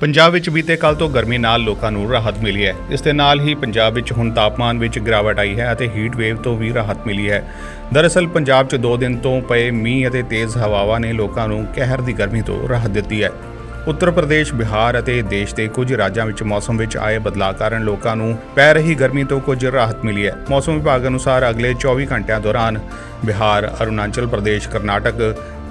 ਪੰਜਾਬ ਵਿੱਚ ਬੀਤੇ ਕੱਲ ਤੋਂ ਗਰਮੀ ਨਾਲ ਲੋਕਾਂ ਨੂੰ ਰਾਹਤ ਮਿਲੀ ਹੈ। ਇਸ ਦੇ ਨਾਲ ਹੀ ਪੰਜਾਬ ਵਿੱਚ ਹੁਣ ਤਾਪਮਾਨ ਵਿੱਚ ਗਿਰਾਵਟ ਆਈ ਹੈ ਅਤੇ ਹੀਟ ਵੇਵ ਤੋਂ ਵੀ ਰਾਹਤ ਮਿਲੀ ਹੈ। ਦਰਅਸਲ, ਪੰਜਾਬ 'ਚ 2 ਦਿਨ ਤੋਂ ਪਏ ਮੀਂਹ ਅਤੇ ਤੇਜ਼ ਹਵਾਵਾਂ ਨੇ ਲੋਕਾਂ ਨੂੰ ਕਹਿਰ ਦੀ ਗਰਮੀ ਤੋਂ ਰਾਹਤ ਦਿੱਤੀ ਹੈ। ਉੱਤਰ ਪ੍ਰਦੇਸ਼, ਬਿਹਾਰ ਅਤੇ ਦੇਸ਼ ਦੇ ਕੁਝ ਰਾਜਾਂ ਵਿੱਚ ਮੌਸਮ ਵਿੱਚ ਆਏ ਬਦਲਾਅ ਕਾਰਨ ਲੋਕਾਂ ਨੂੰ ਪੈ ਰਹੀ ਗਰਮੀ ਤੋਂ ਕੁਝ ਰਾਹਤ ਮਿਲੀ ਹੈ। ਮੌਸਮ ਵਿਭਾਗ ਅਨੁਸਾਰ ਅਗਲੇ 24 ਘੰਟਿਆਂ ਦੌਰਾਨ ਬਿਹਾਰ, ਅਰੁਣਾਚਲ ਪ੍ਰਦੇਸ਼, ਕਰਨਾਟਕ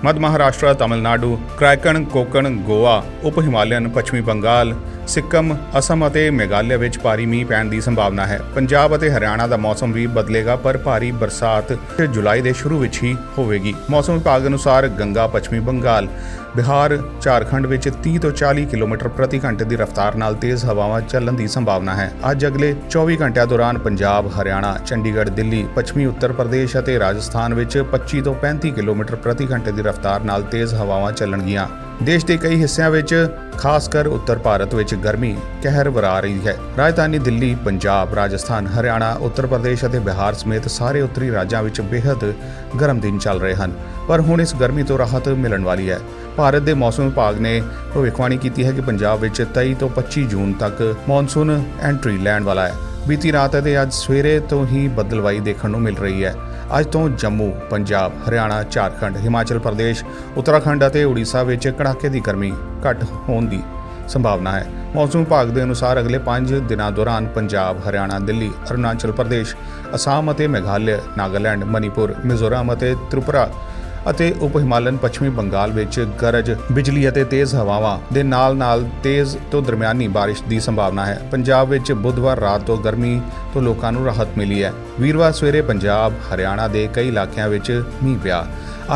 ਮੱਧ ਮਹਾਰਾਸ਼ਟਰ, ਤਾਮਿਲਨਾਡੂ ਕ੍ਰਾਈਕਨ ਕੋਕਣ ਗੋਆ, ਉਪ ਹਿਮਾਲਿਅਨ, ਪੱਛਮੀ ਬੰਗਾਲ, ਸਿੱਕਮ, ਅਸਮ ਅਤੇ ਮੇਘਾਲਿਆ ਵਿੱਚ ਭਾਰੀ ਮੀਂਹ ਪੈਣ ਦੀ ਸੰਭਾਵਨਾ ਹੈ। ਪੰਜਾਬ ਅਤੇ ਹਰਿਆਣਾ ਦਾ ਮੌਸਮ ਵੀ ਬਦਲੇਗਾ, ਪਰ ਭਾਰੀ ਬਰਸਾਤ ਜੁਲਾਈ ਦੇ ਸ਼ੁਰੂ ਵਿੱਚ ਹੀ ਹੋਵੇਗੀ। ਮੌਸਮ ਵਿਭਾਗ ਅਨੁਸਾਰ ਗੰਗਾ, ਪੱਛਮੀ ਬੰਗਾਲ ਬਿਹਾਰ, ਝਾਰਖੰਡ ਵਿੱਚ 30 ਤੋਂ 40 ਕਿਲੋਮੀਟਰ ਪ੍ਰਤੀ ਘੰਟੇ ਦੀ ਰਫ਼ਤਾਰ ਨਾਲ ਤੇਜ਼ ਹਵਾਵਾਂ ਚੱਲਣ ਦੀ ਸੰਭਾਵਨਾ ਹੈ। ਅੱਜ ਅਗਲੇ 24 ਘੰਟਿਆਂ ਦੌਰਾਨ ਪੰਜਾਬ, ਹਰਿਆਣਾ, ਚੰਡੀਗੜ੍ਹ, ਦਿੱਲੀ, ਪੱਛਮੀ ਉੱਤਰ ਪ੍ਰਦੇਸ਼ ਅਤੇ ਰਾਜਸਥਾਨ ਵਿੱਚ 25 ਤੋਂ 35 ਕਿਲੋਮੀਟਰ ਪ੍ਰਤੀ ਘੰਟੇ ਦੀ ਰਫ਼ਤਾਰ ਨਾਲ ਤੇਜ਼ ਹਵਾਵਾਂ ਚੱਲਣਗੀਆਂ। ਦੇਸ਼ ਦੇ ਕਈ ਹਿੱਸਿਆਂ ਵਿੱਚ ਖਾਸ ਕਰ ਉੱਤਰ ਭਾਰਤ ਵਿੱਚ ਗਰਮੀ ਕਹਿਰ ਵਰਾ ਰਹੀ ਹੈ। ਰਾਜਧਾਨੀ ਦਿੱਲੀ, ਪੰਜਾਬ, ਰਾਜਸਥਾਨ, ਹਰਿਆਣਾ, ਉੱਤਰ ਪ੍ਰਦੇਸ਼ ਅਤੇ ਬਿਹਾਰ ਸਮੇਤ ਸਾਰੇ ਉੱਤਰੀ ਰਾਜਾਂ ਵਿੱਚ ਬੇहद ਗਰਮ ਦਿਨ ਚੱਲ ਰਹੇ ਹਨ। ਪਰ ਹੁਣ ਇਸ ਗਰਮੀ ਤੋਂ ਰਾਹਤ ਮਿਲਣ ਵਾਲੀ ਹੈ। ਭਾਰਤ ਦੇ ਮੌਸਮ ਵਿਭਾਗ ਨੇ ਭਵਿੱਖਬਾਣੀ ਕੀਤੀ ਹੈ ਕਿ ਪੰਜਾਬ ਵਿੱਚ 23 ਤੋਂ 25 ਜੂਨ ਤੱਕ ਮੌਨਸੂਨ ਐਂਟਰੀ ਲੈਣ ਵਾਲਾ ਹੈ। ਬੀਤੀ ਰਾਤ ਅਤੇ ਅੱਜ ਸਵੇਰੇ ਤੋਂ ਹੀ ਬੱਦਲਵਾਈ ਦੇਖਣ ਨੂੰ ਮਿਲ ਰਹੀ ਹੈ। ਅੱਜ ਤੋਂ ਜੰਮੂ, ਪੰਜਾਬ, ਹਰਿਆਣਾ, ਝਾਰਖੰਡ, ਹਿਮਾਚਲ ਪ੍ਰਦੇਸ਼, ਉੱਤਰਾਖੰਡ ਅਤੇ ਉੜੀਸਾ ਵਿੱਚ ਕੜਾਕੇ ਦੀ ਗਰਮੀ ਘੱਟ ਹੋਣ ਦੀ ਸੰਭਾਵਨਾ ਹੈ। ਮੌਸਮ ਵਿਭਾਗ ਦੇ ਅਨੁਸਾਰ ਅਗਲੇ 5 ਦਿਨਾਂ ਦੌਰਾਨ ਪੰਜਾਬ, ਹਰਿਆਣਾ, ਦਿੱਲੀ, ਅਰੁਣਾਚਲ ਪ੍ਰਦੇਸ਼, ਅਸਾਮ ਅਤੇ ਮੇਘਾਲਿਆ, ਨਾਗਾਲੈਂਡ, ਮਨੀਪੁਰ, ਮਿਜ਼ੋਰਮ ਅਤੇ ਤ੍ਰਿਪੁਰਾ ਅਤੇ ਉਪ ਹਿਮਾਲਨ ਪੱਛਮੀ ਬੰਗਾਲ ਵਿੱਚ ਗਰਜ, ਬਿਜਲੀ ਅਤੇ ਤੇਜ਼ ਹਵਾਵਾਂ ਦੇ ਨਾਲ-ਨਾਲ ਤੇਜ਼ ਤੋਂ ਦਰਮਿਆਨੀ ਬਾਰਿਸ਼ ਦੀ ਸੰਭਾਵਨਾ ਹੈ। ਪੰਜਾਬ ਵਿੱਚ ਬੁੱਧਵਾਰ ਰਾਤ ਤੋਂ ਗਰਮੀ ਤੋਂ ਲੋਕਾਂ ਨੂੰ ਰਾਹਤ ਮਿਲੀ ਹੈ। ਵੀਰਵਾਰ ਸਵੇਰੇ ਪੰਜਾਬ, ਹਰਿਆਣਾ ਦੇ ਕਈ ਇਲਾਕਿਆਂ ਵਿੱਚ ਮੀਂਹ ਪਿਆ।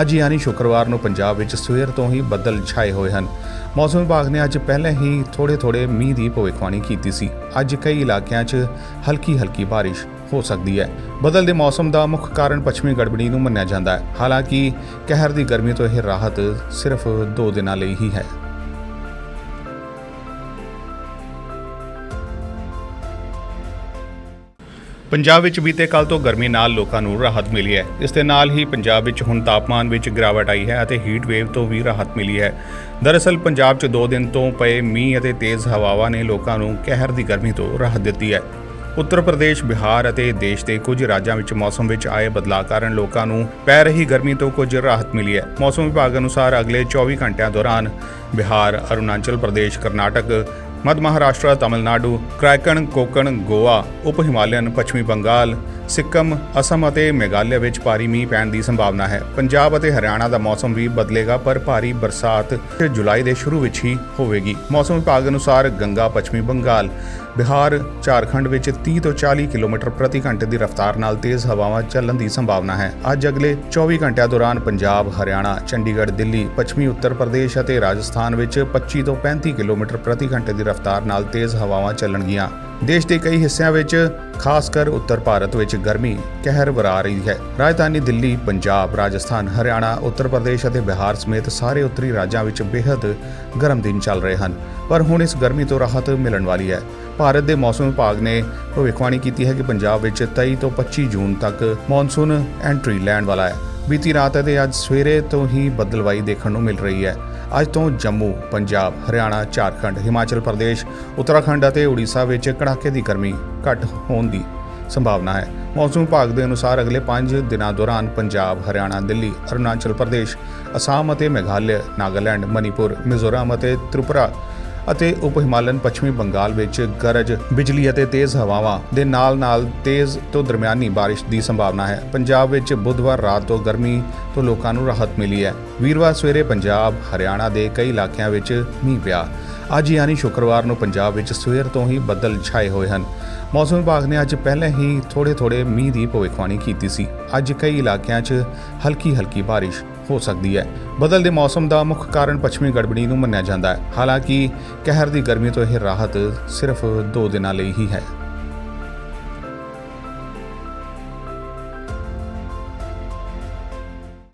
ਅੱਜ ਯਾਨੀ ਸ਼ੁੱਕਰਵਾਰ ਨੂੰ ਪੰਜਾਬ ਵਿੱਚ ਸਵੇਰ ਤੋਂ ਹੀ ਬੱਦਲ ਛਾਏ ਹੋਏ ਹਨ। ਮੌਸਮ ਵਿਭਾਗ ਨੇ ਅੱਜ ਪਹਿਲਾਂ ਹੀ ਥੋੜੇ-ਥੋੜੇ ਮੀਂਹ ਦੀ ਭਵਿੱਖਬਾਣੀ ਕੀਤੀ ਸੀ। ਅੱਜ ਕਈ ਇਲਾਕਿਆਂ 'ਚ ਹਲਕੀ-ਹਲਕੀ ਬਾਰਿਸ਼ ਹੋ ਸਕਦੀ ਹੈ। ਬਦਲਦੇ ਮੌਸਮ ਦਾ ਮੁੱਖ ਕਾਰਨ ਪੱਛਮੀ ਗੜਬੜੀ ਨੂੰ ਮੰਨਿਆ ਜਾਂਦਾ ਹੈ। ਹਾਲਾਂਕਿ, ਕਹਿਰ ਦੀ ਗਰਮੀ ਤੋਂ ਇਹ ਰਾਹਤ ਸਿਰਫ 2 ਦਿਨਾਂ ਲਈ ਹੀ ਹੈ। ਪੰਜਾਬ ਵਿੱਚ ਬੀਤੇ ਕੱਲ ਤੋਂ ਗਰਮੀ ਨਾਲ ਲੋਕਾਂ ਨੂੰ ਰਾਹਤ ਮਿਲੀ ਹੈ। ਇਸ ਦੇ ਨਾਲ ਹੀ ਪੰਜਾਬ ਵਿੱਚ ਹੁਣ ਤਾਪਮਾਨ ਵਿੱਚ ਗਿਰਾਵਟ ਆਈ ਹੈ ਅਤੇ ਹੀਟ ਵੇਵ ਤੋਂ ਵੀ ਰਾਹਤ ਮਿਲੀ ਹੈ। ਦਰਅਸਲ, ਪੰਜਾਬ 'ਚ 2 ਦਿਨ ਤੋਂ ਪਏ ਮੀਂਹ ਅਤੇ ਤੇਜ਼ ਹਵਾਵਾਂ ਨੇ ਲੋਕਾਂ ਨੂੰ ਕਹਿਰ ਦੀ ਗਰਮੀ ਤੋਂ ਰਾਹਤ ਦਿੱਤੀ ਹੈ। ਉੱਤਰ ਪ੍ਰਦੇਸ਼, ਬਿਹਾਰ ਅਤੇ ਦੇਸ਼ ਦੇ ਕੁਝ ਰਾਜਾਂ ਵਿੱਚ ਮੌਸਮ ਵਿੱਚ ਆਏ ਬਦਲਾਅ ਕਾਰਨ ਲੋਕਾਂ ਨੂੰ ਪੈ ਰਹੀ ਗਰਮੀ ਤੋਂ ਕੁਝ ਰਾਹਤ ਮਿਲੀ ਹੈ। ਮੌਸਮ ਵਿਭਾਗ ਅਨੁਸਾਰ ਅਗਲੇ 24 ਘੰਟਿਆਂ ਦੌਰਾਨ ਬਿਹਾਰ, ਅਰੁਣਾਚਲ ਪ੍ਰਦੇਸ਼, ਕਰਨਾਟਕ ਮੱਧ ਮਹਾਰਾਸ਼ਟਰ ਤਮਿਲਨਾਡੂ ਕ੍ਰਾਈਕਨ ਕੋਕਣ ਗੋਆ ਉਪ ਹਿਮਾਲਿਅਨ ਪੱਛਮੀ ਬੰਗਾਲ ਸਿੱਕਮ, ਅਸਮ ਅਤੇ ਮੇਘਾਲਿਆ ਵਿੱਚ ਭਾਰੀ ਮੀਂਹ ਪੈਣ ਦੀ ਸੰਭਾਵਨਾ ਹੈ। ਪੰਜਾਬ ਅਤੇ ਹਰਿਆਣਾ ਦਾ ਮੌਸਮ ਵੀ ਬਦਲੇਗਾ, ਪਰ ਭਾਰੀ ਬਰਸਾਤ ਜੁਲਾਈ ਦੇ ਸ਼ੁਰੂ ਵਿੱਚ ਹੀ ਹੋਵੇਗੀ। ਮੌਸਮ ਵਿਭਾਗ ਅਨੁਸਾਰ ਗੰਗਾ, ਪੱਛਮੀ ਬੰਗਾਲ, ਬਿਹਾਰ, ਝਾਰਖੰਡ ਵਿੱਚ 30 ਤੋਂ 40 ਕਿਲੋਮੀਟਰ ਪ੍ਰਤੀ ਘੰਟੇ ਦੀ ਰਫ਼ਤਾਰ ਨਾਲ ਤੇਜ਼ ਹਵਾਵਾਂ ਚੱਲਣ ਦੀ ਸੰਭਾਵਨਾ ਹੈ। ਅੱਜ ਅਗਲੇ 24 ਘੰਟਿਆਂ ਦੌਰਾਨ ਪੰਜਾਬ, ਹਰਿਆਣਾ, ਚੰਡੀਗੜ੍ਹ, ਦਿੱਲੀ, ਪੱਛਮੀ ਉੱਤਰ ਪ੍ਰਦੇਸ਼ ਅਤੇ ਰਾਜਸਥਾਨ ਵਿੱਚ 25 ਤੋਂ 35 ਕਿਲੋਮੀਟਰ ਪ੍ਰਤੀ ਘੰਟੇ ਦੀ ਰਫ਼ਤਾਰ ਨਾਲ ਤੇਜ਼ ਹਵਾਵਾਂ ਚੱਲਣਗੀਆਂ। ਦੇਸ਼ ਦੇ ਕਈ ਹਿੱਸਿਆਂ ਵਿੱਚ, ਖਾਸ ਕਰ ਉੱਤਰ ਭਾਰਤ ਵਿੱਚ ਗਰਮੀ ਕਹਿਰ ਵਰਾ ਰਹੀ ਹੈ। ਰਾਜਧਾਨੀ ਦਿੱਲੀ, ਪੰਜਾਬ, ਰਾਜਸਥਾਨ, ਹਰਿਆਣਾ, ਉੱਤਰ ਪ੍ਰਦੇਸ਼ ਅਤੇ ਬਿਹਾਰ ਸਮੇਤ ਸਾਰੇ ਉੱਤਰੀ ਰਾਜਾਂ ਵਿੱਚ ਬੇहद ਗਰਮ ਦਿਨ ਚੱਲ ਰਹੇ ਹਨ। ਪਰ ਹੁਣ ਇਸ ਗਰਮੀ ਤੋਂ ਰਾਹਤ ਮਿਲਣ ਵਾਲੀ ਹੈ। ਭਾਰਤ ਦੇ ਮੌਸਮ ਵਿਭਾਗ ਨੇ ਭਵਿੱਖਬਾਣੀ ਕੀਤੀ ਹੈ ਕਿ ਪੰਜਾਬ ਵਿੱਚ 23 ਤੋਂ 25 ਜੂਨ ਤੱਕ ਮੌਨਸੂਨ ਐਂਟਰੀ ਲੈਣ ਵਾਲਾ ਹੈ। ਬੀਤੀ ਰਾਤ ਅਤੇ ਅੱਜ ਸਵੇਰੇ ਤੋਂ ਹੀ ਬਦਲਵਾਈ ਦੇਖਣ ਨੂੰ ਮਿਲ ਰਹੀ ਹੈ। ਅੱਜ ਤੋਂ ਜੰਮੂ, ਪੰਜਾਬ, ਹਰਿਆਣਾ, ਝਾਰਖੰਡ, ਹਿਮਾਚਲ ਪ੍ਰਦੇਸ਼, ਉੱਤਰਾਖੰਡ ਅਤੇ ਉੜੀਸਾ ਵਿੱਚ ਕੜਾਕੇ ਦੀ ਗਰਮੀ ਘੱਟ ਹੋਣ ਦੀ ਸੰਭਾਵਨਾ ਹੈ। ਮੌਸਮ ਵਿਭਾਗ ਦੇ ਅਨੁਸਾਰ ਅਗਲੇ 5 ਦਿਨਾਂ ਦੌਰਾਨ ਪੰਜਾਬ, ਹਰਿਆਣਾ, ਦਿੱਲੀ, ਅਰੁਣਾਚਲ ਪ੍ਰਦੇਸ਼, ਅਸਾਮ ਅਤੇ ਮੇਘਾਲਿਆ, ਨਾਗਾਲੈਂਡ, ਮਨੀਪੁਰ, ਮਿਜ਼ੋਰਮ ਅਤੇ ਤ੍ਰਿਪੁਰਾ ਅਤੇ ਉਪ ਹਿਮਾਲਨ ਪੱਛਮੀ ਬੰਗਾਲ ਵਿੱਚ ਗਰਜ, ਬਿਜਲੀ ਅਤੇ ਤੇਜ਼ ਹਵਾਵਾਂ ਦੇ ਨਾਲ-ਨਾਲ ਤੇਜ਼ ਤੋਂ ਦਰਮਿਆਨੀ ਬਾਰਿਸ਼ ਦੀ ਸੰਭਾਵਨਾ ਹੈ। ਪੰਜਾਬ ਵਿੱਚ ਬੁੱਧਵਾਰ ਰਾਤ ਤੋਂ ਗਰਮੀ ਤੋਂ ਲੋਕਾਂ ਨੂੰ ਰਾਹਤ ਮਿਲੀ ਹੈ। ਵੀਰਵਾਰ ਸਵੇਰੇ ਪੰਜਾਬ, ਹਰਿਆਣਾ ਦੇ ਕਈ ਇਲਾਕਿਆਂ ਵਿੱਚ ਮੀਂਹ ਪਿਆ। ਅੱਜ ਯਾਨੀ ਸ਼ੁੱਕਰਵਾਰ ਨੂੰ ਪੰਜਾਬ ਵਿੱਚ ਸਵੇਰ ਤੋਂ ਹੀ ਬੱਦਲ ਛਾਏ ਹੋਏ ਹਨ। ਮੌਸਮ ਵਿਭਾਗ ਨੇ ਅੱਜ ਪਹਿਲਾਂ ਹੀ ਥੋੜੇ-ਥੋੜੇ ਮੀਂਹ ਦੀ ਭਵਿੱਖਬਾਣੀ ਕੀਤੀ ਸੀ। ਅੱਜ ਕਈ ਇਲਾਕਿਆਂ 'ਚ ਹਲਕੀ-ਹਲਕੀ ਬਾਰਿਸ਼। ਹੋ ਸਕਦੀ ਹੈ। ਬਦਲਦੇ ਮੌਸਮ ਦਾ ਮੁੱਖ ਕਾਰਨ ਪੱਛਮੀ ਗੜਬੜੀ ਨੂੰ ਮੰਨਿਆ ਜਾਂਦਾ ਹੈ। ਹਾਲਾਂਕਿ, ਕਹਿਰ ਦੀ ਗਰਮੀ ਤੋਂ ਇਹ ਰਾਹਤ ਸਿਰਫ 2 ਦਿਨਾਂ ਲਈ ਹੀ ਹੈ।